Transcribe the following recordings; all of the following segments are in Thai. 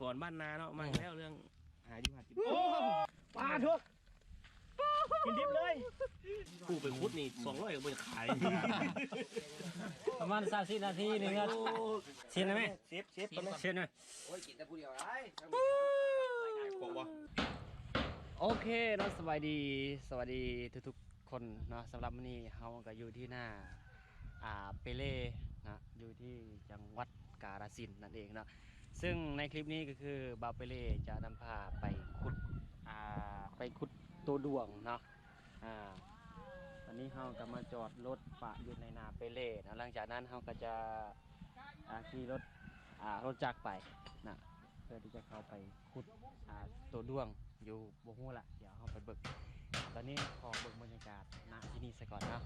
ปอนบ้านนาเนาะมาอีกแล้วเรื่องหาอยู่หากินโอ้ปลาทุกกินดิบเลยผู้ไปคุดนี่สองร้อยก็ไปขาย ประมาณสามสิบนาทีหนึ่งครับเชียนได้ไหมเชฟเชฟตอนนี้เชียนไหมโอ้ยกินแต่ผู้เดียวได้บอกว่าโอเคเนาะสวัสดี สวัสดีทุกๆคนเนาะสำหรับวันนี้เฮาก็อยู่ที่หน้าอ่าเปเล่นะอยู่ที่จังหวัดกาฬสินธุ์นั่นเองเนาะ ซึ่งในคลิปนี้ก็คือบาเปเล่จะนำพาไปขุดอ่าไปขุดตัวดวงเนาะอ่าตอนนี้เฮาก็มาจอดรถปะอยู่ในนาเปเล่นะหลังจากนั้นเฮาก็จะอ่าขี่รถอ่ารถจักรไปนะเพื่อที่จะเข้าไปขุดอ่าตัวดวงอยู่บ่ฮู้ละเดี๋ยวเฮาไปเบิกตอนนี้ขอเบิกบรรยากาศณที่นี่ซะก่อนเนาะ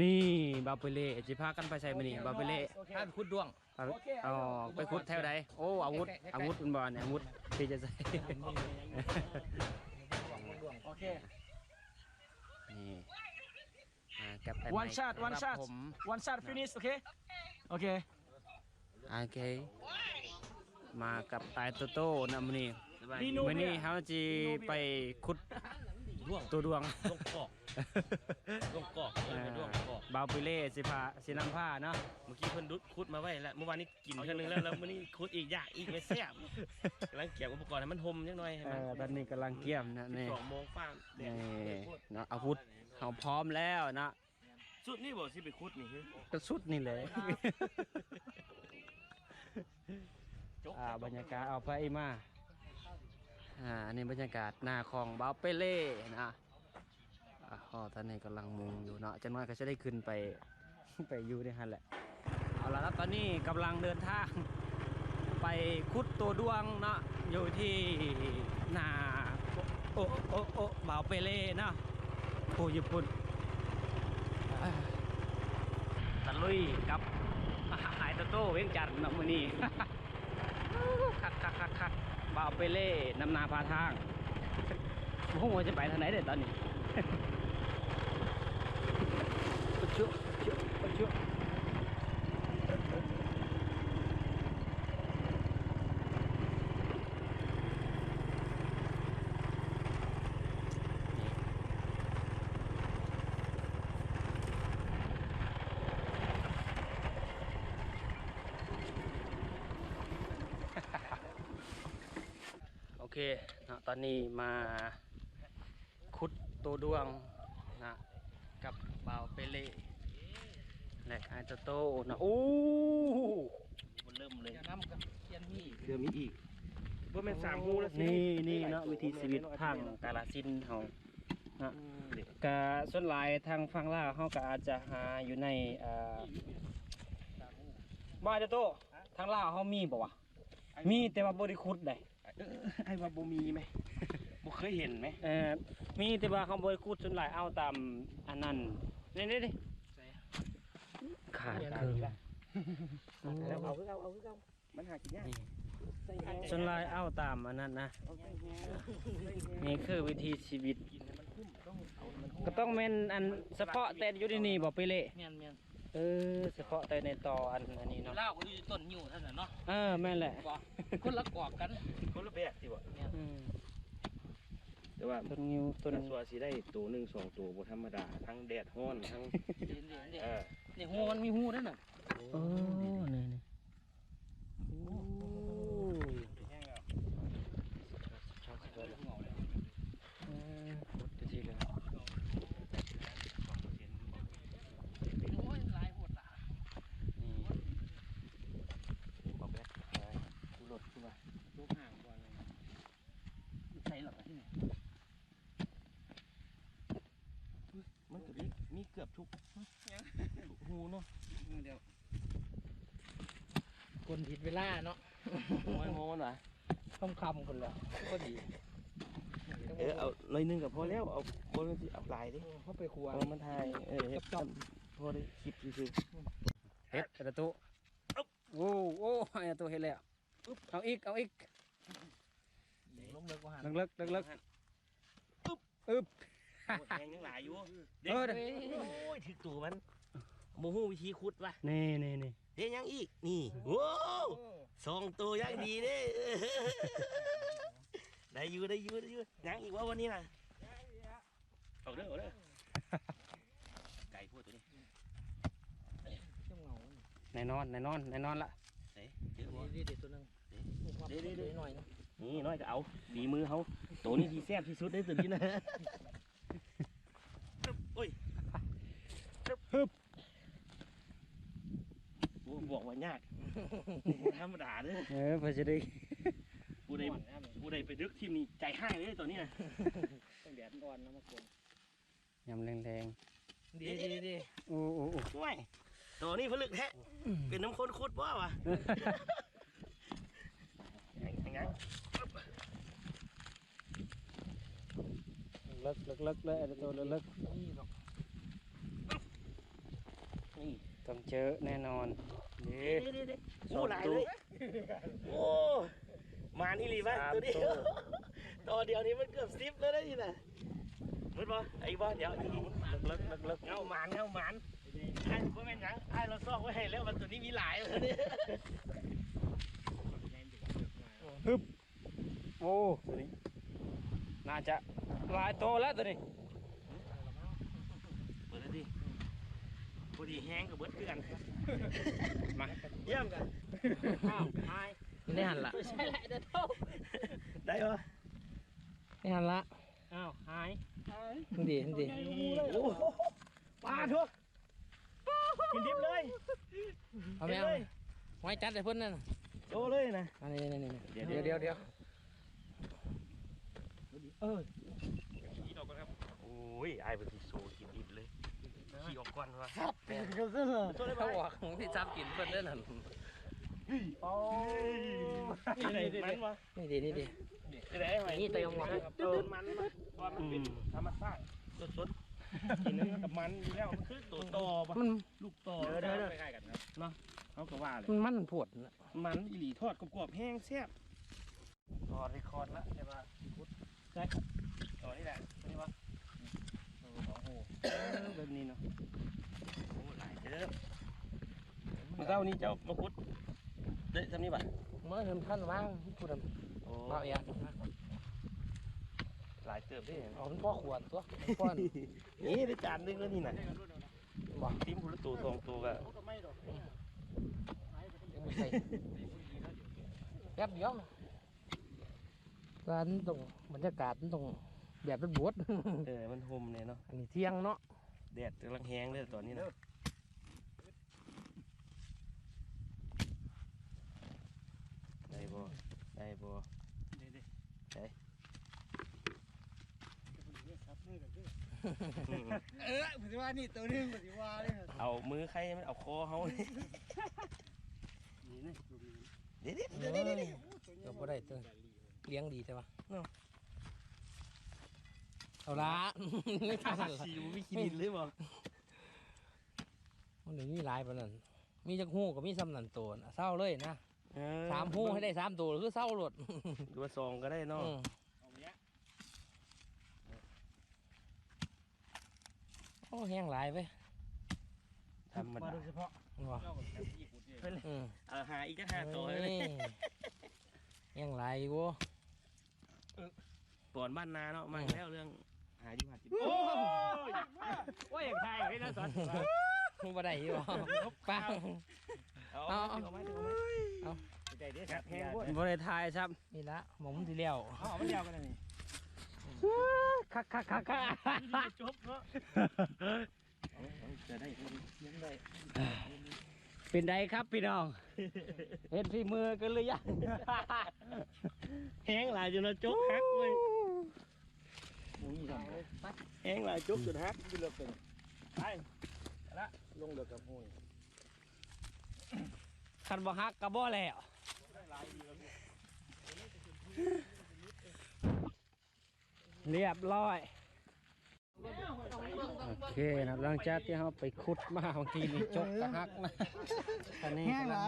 นี่บาวเปเล่จิพากันไปใส่มื้อนี้บาวเปเล่ถ้าคุดดวงเอาอ๋อไปขุดแถวใดโอ้อาวุธใกล้ๆอาวุธมันบอลอาวุธที่จะใส่โอเคนี่อ่ากับแอด One shot, one ครับ shot ผม one shot finish okay okay โอเคมากับตายโตโต้นะมื้อนี้ดีโนมื้อนี้เฮาจีไปขุด ร่วงตัวดวงร่วงกอกร่วงกอกเออร่วงกอกบาวปิเล่สิพาสินำผ้าเนาะ เมื่อกี้เพิ่นดุดคุดมาไว้แล้วเมื่อวานนี้กินเท่านึงแล้วแล้วมื้อนี้คุดอีกอยากอีกไม่แซ่บกำลังเก็บอุปกรณ์ให้มันหมจังหน่อยให้เอมันอตอนนี้กำลังเกี่ยมนะนี่สองโมงฟ้าแดนี่ดเนาะอาวุธเฮาพร้อมแล้วนะสุดนี่บ่สิไปคุดนี่คือก็สุดนี่เลย อ่าบรรยากาศเอาไปมา อ่าอันนี้บรรยากาศหน้าของบาวเปเล่นะอ่อ๋อตอนนี้กำลังมุงอยู่เนาะจังหวะก็จะได้ขึ้นไปไปอยู่ในฮันแหละ เอาละครับตอนนี้กำลังเดินทาง ไปคุดตัวดวงเนาะอยู่ที่หน้าโอโอโอบาวเปเล่เนาะผู้ญี่ปุ่นตะลุยกับหายโตโต้เวียงจันทน์เนาะมื้อนี้คักคักคักคัก บ่าวไปเล่นำนาพาทางพวกมันจะไปทางไหนเด็ดตอนนี้ ปะชุชุปะชุโอ เคนะตอนนี้มาคุดตัวดวงนะกับบ่าวเปเล่และไอโตโต้นะโอ้มันเริ่มเลยอย่าน้ำกับเทียนพี่เดี๋ยวมีอีกบ่แม่นสามฮูแล้วสินี่นี่เนาะวิธีชีวิตทางกาลสินธุ์เฮานะอืมเด็กกะส่วนหลายทางฝั่งลาวเฮาก็อาจจะหาอยู่ในเอ่อบ่ไอโตโต้ทางลาวเฮามีบ่วะมีแต่ว่าบ่ได้ขุดได้ เออไอ้ว่าบ่มีไหมบ่เคยเห็นไหมเอ่อมีแต่ว่าเขาบริคูดส่วนหลายเอาตามอันนั้นนี่นี่ดิขาดครึ่งเอาเอาคือเอาเอาคือเอามันหากินยากนี่ส่วนหลายเอาตามอันนั้นนะนี่คือวิธีชีวิตก็ต้องเป็นอันเฉพาะแต่อยู่ที่นี่บ่ไปเละเมียนเมียน เออเฉพาะแต่ในต่ออันอันนี้เนาะเล่าก็อยู่ต้นอยู่เท่านั้นเนาะเออแม่นแหละบอกคนละกอกกันคนละแบบสิบ่อืมแต่ว่าต้นงิ้วต้ต้นนสัวสิได้ตัวหนึ่งสองตัวบ่ธรรมดา ทั้งแดดร้อนทั้งเดี๋ยวเดี๋ยวเดี๋ยวเออเดี๋ยวหูมันมีหูนั่นน่ะโอ้นี่นี่โอ้ชอบสุดเลยเออขุดดีๆเลย โอ้ยหลายโหดละ นี่ บอกแล้ว กูหลดขึ้นมา ลูกห่างก่อนเลยใช่หรอกที่ไหน มันก็มีมีเกือบทุกทุกหูเนาะเดี๋ยวคนผิดเวลาเนาะโอ้ยโมมันวะต้องคำคนละก็ดี เออเอาหน่อยหนึงก็พอแล้วเอาคนมันสิเอาหลายดิเข้าไปครัวเอามันทายเออเฮ็ดจับพอได้คลิปซื่อเฮ็ดกระตุโอ้โอ้ไอ้ตัวเฮ็ดแล้วเอาอีกเอาอีกลงเลิกว่าหันเลิกเลิกเลิกอึ๊บอึ๊บ ๆแทงยังหลายอยู่เออเด้อ โอ้ยถึกตัวมันโมหูวิธีคุดว่ะนี่นี่นี่เฮ้ยยังอีกนี่โว้วสองตัวยังดีเด้ได้อยู่ได้อยู่ได้อยู่ยังอีกว่าวันนี้น่ะเอาเด้อเอาเด้อไก่พวกตัวนี้ช่วงเหงาแน่นอนแน่นอนแน่นอนละเฮ้ยเจอบ่ดีดีตัวนึงเดี๋ยวเดี๋ยวหน่อยนะนี่น้อยก็เอาฝีมือเขาตัวนี้ที่แซ่บที่สุดในตัวนี้นะโอ้ยฮึบ โอ้บอกว่ายากบ่ธรรมดาเด้อเออเพื่อจะได้ผู้ใดผู้ใดไปดึกทีมนี้ใจให้เลยตัวนี้นะต้องแดดอ่อนนะมากวนยำแรงดีดีดีๆโอ้โอ้โอ้ห่วยตัวนี้ผลึกแท้เป็นน้ำข้นคุดบ่วะยังยังเลิกเลิกเลิกเลยไอ้ตัวเลิกนี่หรอก นี่ ต้องเจอแน่นอนเด้เด้เด้เด้โอ้หลายเลยโอ้มานี่รีบ้าตัวนี้ตัวเดียวนี้มันเกือบซิปแล้วนะนี่นะมันบ่ไอ้บ่เดี๋ยวนี่เลิกเลิกเลิกเงาหมานเงาหมานไอ้บ่แม่นหยังไอ้เราซอกไว้ให้แล้วมันตัวนี้มีหลายเลยเนี่ยโอ้ตัวนี้น่าจะหลายโตแล้วตัวนี้ เปิดเลยดิพ อดีแห้งกับเบิดคือกันมาเยี่ยมกันอ้าวหายได้หันละใช่แหละเดี๋ยวเท่าได้ปะได้หันละอ้าวหายดีดีโอ้โหปลาทุกกินดิบเลยเอาไม่เอาไว้จัดเลยเพิ่นนั่นโตเลยนะอันนี้นี่นี่เดี๋ยวเดี๋ยวเดี๋ยวเดี๋ยวเออขี่ออกก่อนครับโอ้ยไอ้เป็นที่โซกินดิบเลย ขี่ออกก่อนวะครับเป็นก็เส้นเลยโซเลยไปเขาบอกที่จับกินเพิ่นเด้อนั่นโอ้ยนี่ไหนมันวะนี่ดีนี่ดีนี่ไหนไหนนี่เติมหวานเติมมันมาตอนมันเป็นธรรมชาติสดๆกินกับมันอยู่แล้วมันคือตัวต่อปะมันลูกต่อเด้อเด้อคล้ายๆกันครับเนาะเขาก็ว่าเลยมันมันผดนะมันอีหลีทอดกรอบๆแห้งแซ่บต่อรีคอร์ดละใช่ปะใช่ต่อนี่แหละนี่วะโอ้โห แบบนี้เนาะโอ้หลายเด้อมาเจ้านี่เจ้ามาคุดเด้ทำนี่ปะเมื่อเห็นท่านว่างพูดกันโอ้เอาอย่างหลายเติบได้เอาพ่อขวดตัวพ่อนี่ได้จานหนึงแล้วนี่น่ะบอกทิมพุละตัวสองตัวก็ใส่แป๊บเดียวการตรงบรรยากาศมันตรง แบบเป็นบวชเออมันห่มเนี่ยเนาะอันนี้เที่ยงเนาะแดดกำลังแห้งเลยตอนนี้นะได้บ่ได้บ่ได้อืมเออผมจะว่านี่ตัวนึงผมจะว่าเลยเอามือใครมันเอาคอเขาเลยเดี๋ยวเดี๋ยวเดี๋ยวเดี๋ยวเดี๋ยวเดี๋ยวบ่ได้ตัวเลี้ยงดีใช่ปะเนาะ เอาละไม่ทันละชิววิคิดินเลยบ่มันถึงมีหลายปานนั้นมีจักหู้ก็มีซ้ำนันตัวนะเศร้าเลยนะเออสามหู้ให้ได้สามตัวคือเศร้าหลดดูว่าซองก็ได้เนาะอืมโอ้แห้งหลายไปธรรมดาว่ะอืมเอาหาอีกจักห้าตัวเลยนี่แห้งหลายอยู่ปอนบ้านนาเนาะมาอีกแล้วเรื่อง หาอยู่หากินโอ้ยว่าอย่างไทยไม่น่าสนมึงบ่ได้อยู่ปังเอาเอาเอาเอาเอามาเอามาเอาใจเด้ครับแห้งบ่บริไทยครับนี่ละหมองที่แล้วเอามันยาวกันนี่คักคักคักคักจบเนาะจะได้เลี้ยงได้เป็นไดครับพี่น้อง เห็นฝีมือกันหรือยังแห้งหลายจนเราจกฮักเว้ย แห้งหลายจกจนฮักไปเลยเป็นไปละลงเดือกับห้วยคันบ่ฮักกะบ่แล้วเรียบร้อยโอเคนะหลังจากที่เราไปขุดมาบางทีนี่จกกระหักนะตอนนี้แห้งไร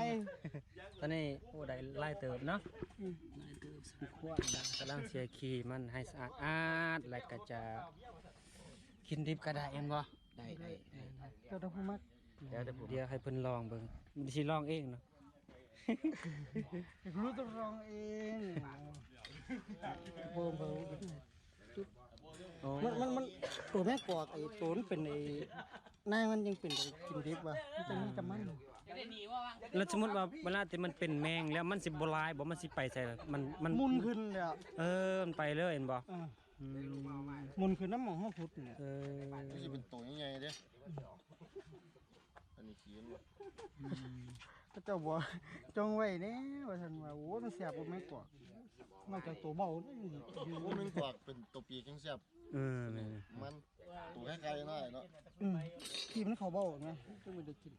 ตอนนี้โอ้ได้ไล่เติบเนาะ กำลังเสียขี้มันให้สะอาดอาดแล้วก็จะกินดิบก็ได้เอ็นบ่ได้ได้ตัวตัวผู้มักแล้วแต่ผมเดี๋ยวให้เพิ่นลองเบิ่งมันสิลองเองเนาะรู้ต้องลองเองเบิ่งเบิ่งโอ้มันมันมันตัวแม่กอกไอ้ตัวมันเป็นไอ้นายมันยังเป็นไอ้กินดิบว่ะมันจะมีกับมัน แล้วสมมุติว่าเวลาที่มันเป็นแมงแล้วมันสิบ่ลายบ่มันสิไปใส่ล่ะมันมันมุนขึ้นเลยอะเออมันไปเลยเห็นบ่อ่าอืมมุนขึ้นน้ำหมองห้องพุทธเนี่ยเออนี่สิเป็นตัวใหญ่ๆเด้อันนี้ขี้มันพระเจ้าบอกจงไว้เนี่ยว่าฉันว่าโอ้มันเสียบบ่แม่กอก นอกจากตัวเบาเนี่ยอยู่พวกนึงกวากเป็นตัวปีกยังแซ่บเออแม่นมันตัวคล้ายๆน้อยเนาะอืมที่มันเขาเบาไงจึงไม่ได้กิน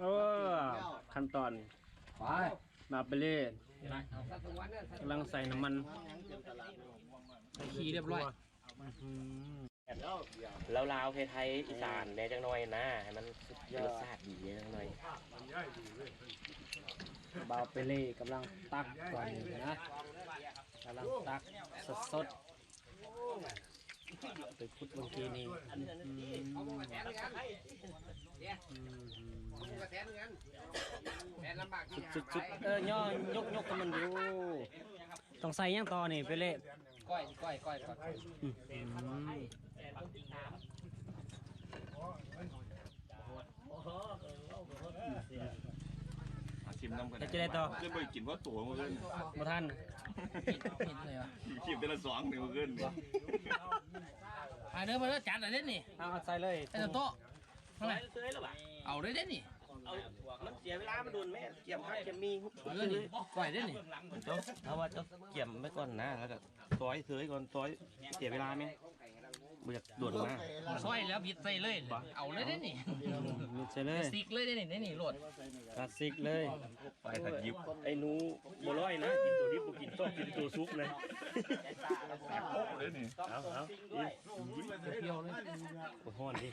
เออขั้นตอนไปมาไปเลยกำลังใส่น้ำมันขี่เรียบร้อยแล้วลาวไทยๆอีสานแหน่จังหน่อยนะให้มันรสชาติดีจังหน่อย บาวเปเล่กำลังตักก่อนนี่นะกำลังตักสดสดๆไปพุดบางทีนี่สุดสุดๆเออย่อยกยกให้มันอยู่ต้องใส่ยังต่อนี่เปเล่ก้อยก้อยก้อยก้อยอืม มน้ำกันแล้วจะได้ต่อ เล่นไปกินเพราะตัวมันขึ้นบ่ทันผิดเลยวะชิมแต่ละสองเนี่ยมันขึ้นอ่าเนื้อมาแล้วจานอะไรเล่นนี่เอาเอาใส่เลยไอ้ตัวโต๊ะเท่าไหร่ซื้อหรือเปล่าเอาได้เล่นนี่เอามันเสียเวลามันโดนแม่เกี่ยมข้าวเกี่ยมมีเอาเล่นนี่ก้อยได้นี่เจ้าถ้าว่าเจ้าเกี่ยมไว้ก่อนนะแล้วก็ซอยเสยก่อนซอยเสียเวลาไหม บ่อยากโดดมาซอยแล้วบิดใส่เลยเอาเลยได้นี่มิดใส่เลยสิกเลยได้นี่ได้นี่โหลดคลาสสิกเลย ไปถัดยิบไอ้หนูบัวลอยนะกินตัวนี้บ่กินต้องกินตัวซุปเลยโป๊ะเลยนี่เอาเอาเที่ยวเลยโอ้โหอนดิ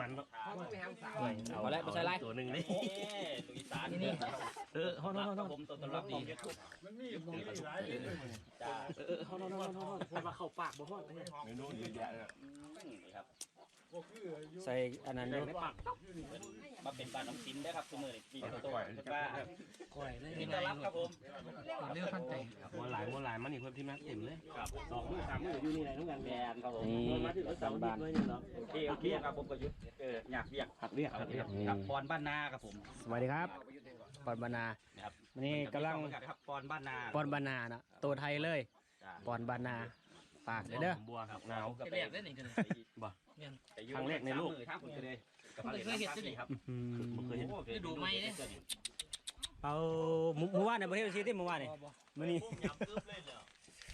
มันเนาะเอาแล้วไปใส่ไรตัวหนึ่งนี่นี่นี่เออฮอนฮอนฮอนผมตัวตลอดดีเออเออฮอนฮอนฮอนฮอนมาเข้าปากบ่ฮอนเมนูเยอะแยะเลยใส่อันนั้นด้วยมาเป็นปลาน้ำจิ้มได้ครับทุกมื้อนี่มีตัวก่อยปลาก้อยเลยมีนี่ต้อนไงรับครับผมเรื่องขั้นใจมวนหลายมวนหลายมันนี่เพิ่มที่มาเต็มเลยครับสองมือสามมืออยู่นี่ไหนทั้งกันแบนครับผมนี่มาถึงสามบ้านด้วยนี่เนาะโอเคโอเคครับผมก็ยุดเอออยากเรียกหักเรียกหักเรียกนี่กับปอนบ้านนาครับผมสวัสดีครับปอนบานาครับวันนี้กำลังครับปอนบ้านนาปอนบานานะตัวไทยเลยปอนบานา ปากเลยเด้อบัวครับหนาวกับเรียกได้นี่กันบ่ครั้งแรกในโลกเคยเห็นได้นี่ครับอืมเคยเห็นจะดูไหมเนี่ยเอาหมู่หมู่บ้านในประเทศชีที่หมู่บ้านนี่มื้อนี้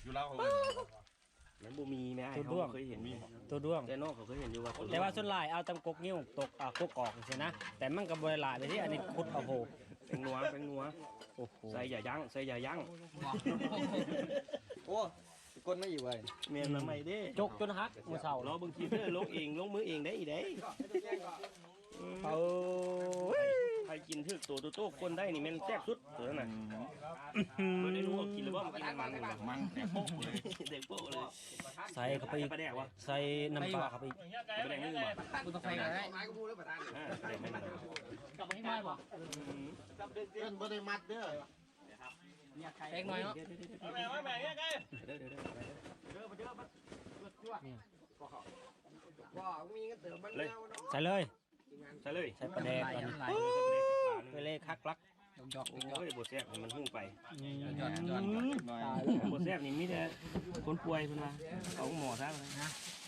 อยู่เล่าเขาเลยมันบ่มีแม่ตัวเขาด้วงเคยเห็นมีตัวด้วงแต่นอกเขาเคยเห็นอยู่ว่าแต่ว่าส่วนหลายเอาตำกกนิ้วตกอ่ากกออกใช่นะแต่มันก็บ่ได้หลายไปที่อันนี้คุดเอาโหเป็นนัวเป็นนัวโอ้โหใส่อย่ายั้งใส่อย่ายั้งโอ้ ก้นไม่อยู่ไว้เมียนมาใหม่เด้จกจนหักมื้อเช้าเราบางทีเด้อลงเองลงมือเองได้อีได้เอาใครกินถึกตัวตัวโตคนได้นี่แม่นแซ่บสุดตัวนั้นน่ะบ่ได้รู้ว่ากินหรือว่ามันกินมันมันมันแต่โป๊ะเลยเด็กโป๊ะเลยใส่เข้าไปอีกปลาแดกวะใส่น้ำปลาเข้าไปอีกปลาแดกนี่บ่กูต้องใส่กันได้อ่าปลาแดกไม่ได้กลับมาให้ได้ป่ะเล่นบ่ได้มัดเด้อ แพงหน่อยเนาะเด้อเด้อเด้อใส่เลยใส่เลยใส่ปลาแดกก่อนหลายไปเลยคักลักหยอกโอ้ยบ่แซ่บให้มันหุ้งไปหยอดหยอดหน่อยบ่แซ่บนี่มีแต่คนป่วยเพิ่นว่าเอาหมอซะ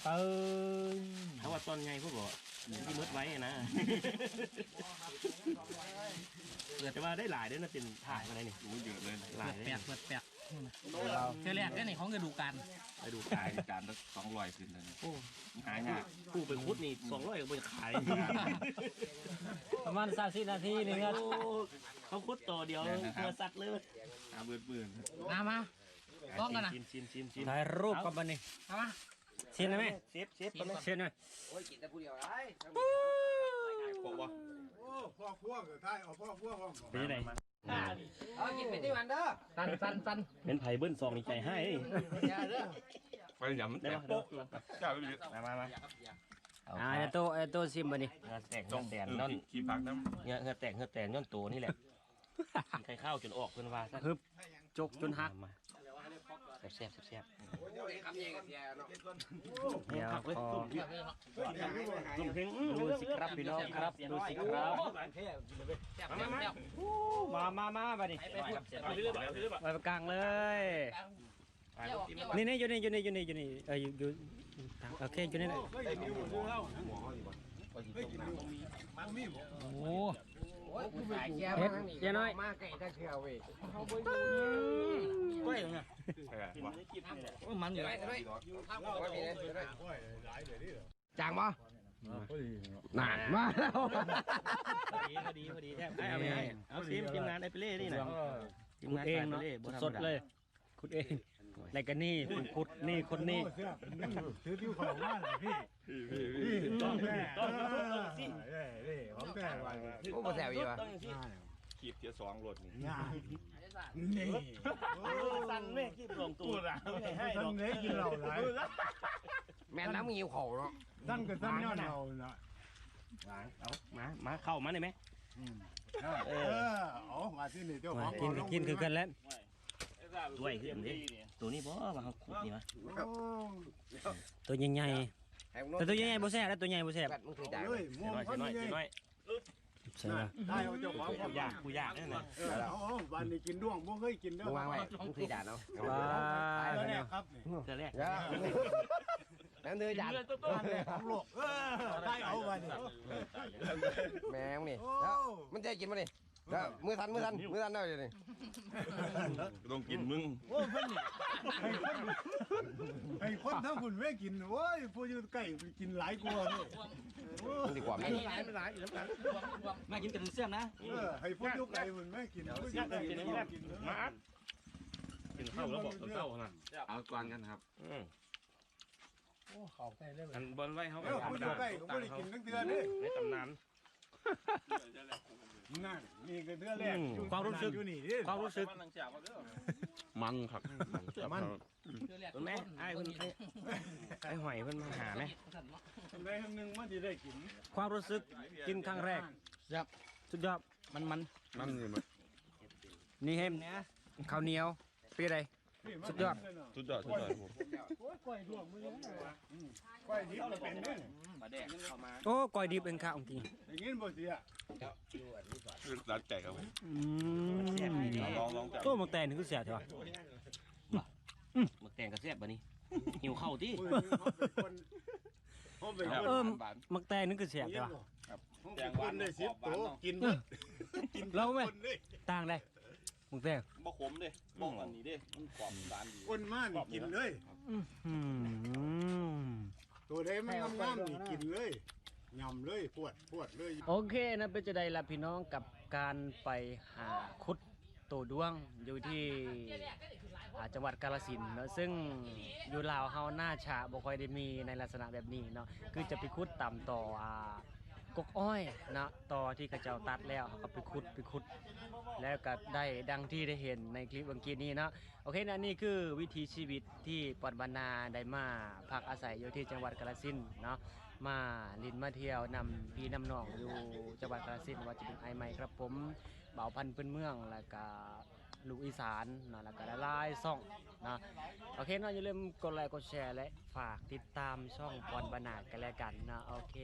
เติมถ้าว่าตอนใหญ่พวกบ่ที่มดไว้อะนะ แต่ว่าได้หลายเด้อนะเป็นถ่ายอะไรนี่รู้เยอะเลยหลายแปลกเปิดแปลกเที่ยวแรกได้นี่ของกระดูกการไปดูกายจานละสองร้อยขึ้นเลยโอ้หายากผู้ไปคุดนี่200ก็บ่ขายประมาณ30นาทีนึงครับเขาคุดต่อเดียวเพื่อสัตว์เลยหาเบื่อเบื่อมามา ต้องกันนะ ชิมชิมชิมชิมถ่ายรูปกับมันนี่เอามา เชียนไหมเซฟเซฟก่อนไหมเชียนไหมโป๊ะวะโอ้ พ่อพวกก็ได้เอาพ่อพวกพ่อเป็นยังไงเอากินไปที่วันเด้อตันตันตันเป็นไผ่เบิ้ลซองนี่ใจให้อย่าเด้อไปยำได้แต่ปะโป๊ะจ้าไปเลยมามามาอ่าเดี๋ยวโตเดี๋ยวโตซิมบัดนี้เงือแตกเงือแตนนั่นขี้พักน้เงือเงือแตกเงือแตนย้อนโตนี่แหละกินไข่ข้าวจนออกเพิ่นว่าซะฮึบจกจนหัก มาแซ่บๆแซ่บเดี๋ยวขอๆลุงเพ่งดูสิครับพี่น้องครับดูสิครับมามามาบัดนี้ไปประกลางเลยนี่นี่อยู่นี่อยู่นี่อยู่นี่อยู่นี่เอออยู่อยู่ทางโอเคอยู่นี่แหละโอ้ เฮ็ดเจ๊น้อยมันอยู่จางบ่นานมาแล้วพอดีพอดีพอดีแทบเอาไปให้เอาซิมทีมงานไอ้เปเล่นี่น่ะทีมขุดงานเองไอ้เนาะเปเล่บ่ธรรมสดดาเลยขุดเอง แล้วก็นี่คุณขุดนี่คนนี่ถือที่ของมาเลยพี่พี่ต้องแก่ต้องสิเอ้ยของแก่ไว้โอ้บ่แซ่บอีกวะขีดเทียสองรถนี่นี่สั่นแม่คิดลงตู้ละไม่ให้ดอกเล็กกินเหล้าหลายแม่น้ำงิวเขาเนาะท่านก็ท่านย้อนเหล้าน่ะเอามามาเข้ามาได้ไหมเออเอามาที่นี่เจ้าของกินกินคือกันแล้ว ด้วยขึ้นดิตัวนี้บ่มาเขาขุดนี่วะตัวใหญ่ๆแต่ตัวใหญ่ๆบ่แซ่บแล้วตัวใหญ่บ่แซ่บเฮ้ยม่วงน้อยพันน้อยใหญ่น้อยใช่ป่ะได้เอาเจ้าของกูยากกูยากนั่นน่ะเออเอาวันนี้กินด้วงบ่เคยกินเด้อวางไว้ว้าเทื่อแรกครับนี่เธอแรกน้ำเนื้อจานอันแรกของโลกเออได้เอาวันนี้แมงนี่โอ้แล้วมันจะกินมาดิ แล้วมือทันมือทันมือทันได้เลยนี่ต้องกินมึงโอ้เพิ่นนี่ให้คนให้คนทั้งคุณแม่กินโอ้ยผู้อยู่ใกล้กินหลายกว่านี่โอ้มันดีกว่าไหมมากินกันเสียมนะเออให้ผู้อยู่ไกลคุณแม่กินผู้อยู่ใกล้กินมากินมากินข้าวแล้วบอกเต้าขนาดเอากวนกันครับอืมโอ้เข้าใกล้เลยอันบอลไว้เขาเออผู้อยู่ใกล้ก็บ่ได้กินทั้งเดือนเด้ในตำนาน นั่นนี่ก็เดือนแรกความรู้สึก อยู่นี่ดิความรู้สึก มันครับมันคุณแม่ไอ้คุณไอ้ไอ้หอยเพิ่นมาหาไหมได้ครั้งหนึงมันสิได้กินความรู้สึกกินครั้งแรกสุดยอดมันมันมันนี่มันนี่เห็มข้าวเหนียวเป็นไร สุดยอด สุดยอดสุดยอดผมโอ้ยก้อยดวงมือแล้วอืมก้อยดิบก็เป็นเด้โอ้ก้อยดิบเป็นข้าวจริงอย่างงี้บ่เสียคือร้านแจกครับผมอืมลองลองจับโต้หมกแตนนี่คือเสียใช่ปะหมึกแตงกระแซ่บบ่นี่หิวข้าวติมือนึงเขาเป็นคนเขาเป็นคนเออหมกแตนนี่คือเสียใช่ปะแจงวันได้สิบตัวกินเบิดกินเราไหมคนเลยต่างได้ห มกแตนบ่ขมเด้บ้องอันนี้เด้มันกรอบหวานดีคนมานี่กินเลย อืมตัวใดมันงามๆนี่กินเลยยำเลยปวดปวดเลยโอเคนะเป็นจะได้ละพี่น้องกับการไปหาคุดตัวด้วงอยู่ที่อ่าจังหวัดกาฬสินธุ์เนาะซึ่งอยู่ลาวเฮาหน้าฉะบ่ค่อยได้มีในลักษณะแบบนี้เนาะคือจะไปคุดต่ำต่ออ่า กกอ้อยนะต่อที่กระเจ้าตัดแล้วก็ไปคุดไปคุด แล้วก็ได้ดังที่ได้เห็นในคลิปเมื่อกี้นี้เนาะโอเคนะนี่คือวิถีชีวิตที่ปอดบรรณาได้มาพักอาศัยอยู่ที่จังหวัดกาฬสินธุ์เนาะมาลินมาเที่ยวนำพี่นำน้องอยู่จังหวัดกาฬสินธุ์ว่าจะเป็นไอไม้ครับผมเบาพันธุ์พื้นเมืองแล้วก็ลูกอีสานนะแล้วก็หลายซ่องนะโอเคนาะอย่าลืมกดไลค์กดแชร์และฝากติดตามช่องปอนบานากันแล้วกันนะโอเค